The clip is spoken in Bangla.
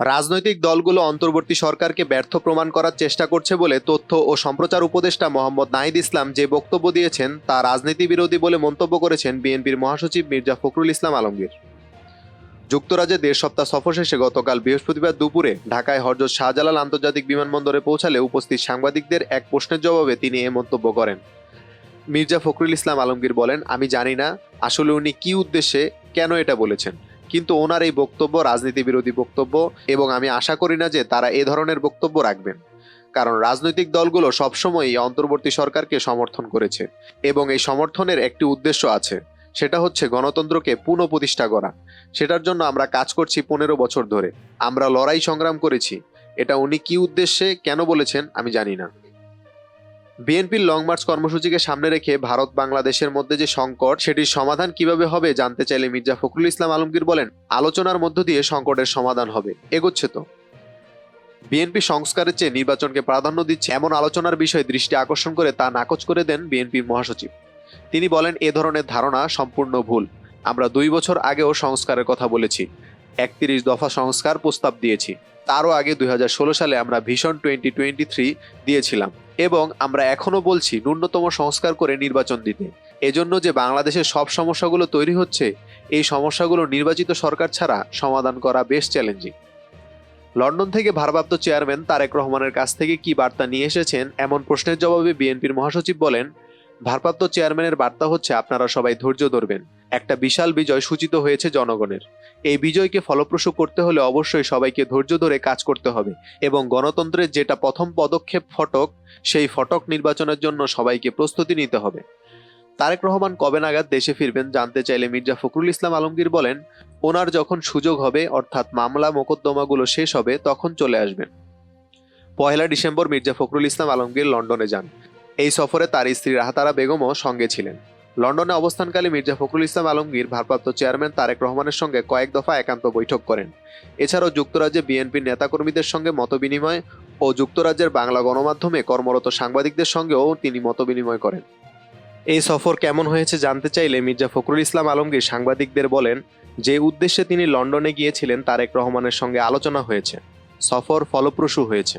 রাজনৈতিক দলগুলো অন্তর্বর্তী সরকারকে ব্যর্থ প্রমাণ করার চেষ্টা করছে বলে তথ্য ও সম্প্রচার উপদেষ্টা মোহাম্মদ নাহিদ ইসলাম যে বক্তব্য দিয়েছেন তা রাজনীতি বিরোধী বলে মন্তব্য করেছেন বিএনপির মহাসচিব মির্জা ফখরুল ইসলাম আলমগীর। যুক্তরাজ্যে দেড় সপ্তাহ সফর শেষে গতকাল বৃহস্পতিবার দুপুরে ঢাকায় হরজত শাহজালাল আন্তর্জাতিক বিমানবন্দরে পৌঁছালে উপস্থিত সাংবাদিকদের এক প্রশ্নের জবাবে তিনি এ মন্তব্য করেন। মির্জা ফখরুল ইসলাম আলমগীর বলেন, আমি জানি না আসলে উনি কি উদ্দেশ্যে কেন এটা বলেছেন। কিন্তু ওনার এই বক্তব্য রাজনীতি বিরোধী বক্তব্য, এবং আমি আশা করি না যে তারা এ ধরনের বক্তব্য রাখবেন। কারণ রাজনৈতিক দলগুলো সবসময়ই অন্তর্বর্তী সরকারকে সমর্থন করেছে, এবং এই সমর্থনের একটি উদ্দেশ্য আছে। সেটা হচ্ছে গণতন্ত্রকে পুনঃপ্রতিষ্ঠা করা। সেটার জন্য আমরা কাজ করছি পনেরো বছর ধরে। আমরা লড়াই সংগ্রাম করেছি। এটা উনি কি উদ্দেশ্যে কেন বলেছেন আমি জানি না। বিএনপির লং মার্চ কর্মসূচিকে সামনে রেখে ভারত বাংলাদেশের মধ্যে যে সংকট, সেটির সমাধান কীভাবে হবে জানতে চাইলে মির্জা ফখরুল ইসলাম আলমগীর বলেন, আলোচনার মধ্য দিয়ে সংকটের সমাধান হবে। এগোচ্ছে তো। বিএনপি সংস্কারের চেয়ে নির্বাচনকে প্রাধান্য দিচ্ছে এমন আলোচনার বিষয়ে দৃষ্টি আকর্ষণ করে তা নাকচ করে দেন বিএনপির মহাসচিব। তিনি বলেন, এ ধরনের ধারণা সম্পূর্ণ ভুল। আমরা দুই বছর আগেও সংস্কারের কথা বলেছি। একত্রিশ দফা সংস্কার প্রস্তাব দিয়েছি। তারও আগে দুই হাজার ষোলো সালে আমরা ভীষণ টোয়েন্টি টোয়েন্টি থ্রি দিয়েছিলাম। এবং আমরা এখনও বলছি ন্যূনতম সংস্কার করে নির্বাচন দিতে। এজন্য যে বাংলাদেশের সব সমস্যাগুলো তৈরি হচ্ছে, এই সমস্যাগুলো নির্বাচিত সরকার ছাড়া সমাধান করা বেশ চ্যালেঞ্জিং। লন্ডন থেকে ভারপ্রাপ্ত চেয়ারম্যান তারেক রহমানের কাছ থেকে কি বার্তা নিয়ে এসেছেন এমন প্রশ্নের জবাবে বিএনপির মহাসচিব বলেন ভারপ্রাপ্ত চেয়ারম্যানের বার্তা হচ্ছে, আপনারা সবাই ধৈর্য ধরবেন। একটা বিশাল বিজয় সূচিত হয়েছে জনগণের। এই বিজয়কে ফলপ্রসূ করতে হলে অবশ্যই সবাইকে ধৈর্য ধরে কাজ করতে হবে এবং গণতন্ত্রের যেটা প্রথম পদক্ষেপ ফটক, সেই ফটক নির্বাচনের জন্য সবাইকে প্রস্তুতি নিতে হবে। তারেক রহমান কবে নাগাদ দেশে ফিরবেন জানতে চাইলে মির্জা ফখরুল ইসলাম আলমগীর বলেন, ওনার যখন সুযোগ হবে, অর্থাৎ মামলা, মোকদ্দমাগুলো শেষ হবে, তখন চলে আসবেন। পয়লা ডিসেম্বর মির্জা ফখরুল ইসলাম আলমগীর লন্ডনে যান। এই সফরে তার স্ত্রী রাহাতারা বেগমও সঙ্গে ছিলেন। লন্ডনে অবস্থানকালে মির্জা ফখরুল ইসলাম আলমগীর, ভারপ্রাপ্ত চেয়ারম্যান তারেক রহমানের সঙ্গে কয়েক দফা একান্ত বৈঠক করেন। এছাড়াও যুক্তরাজ্যে বিএনপির নেতাকর্মীদের সঙ্গে মতবিনিময় ও যুক্তরাজ্যের বাংলা গণমাধ্যমে কর্মরত সাংবাদিকদের সঙ্গেও তিনি মতবিনিময় করেন। এই সফর কেমন হয়েছে জানতে চাইলে মির্জা ফখরুল ইসলাম আলমগীর সাংবাদিকদের বলেন, যে উদ্দেশ্যে তিনি লন্ডনে গিয়েছিলেন তারেক রহমানের সঙ্গে আলোচনা হয়েছে। সফর ফলপ্রসূ হয়েছে।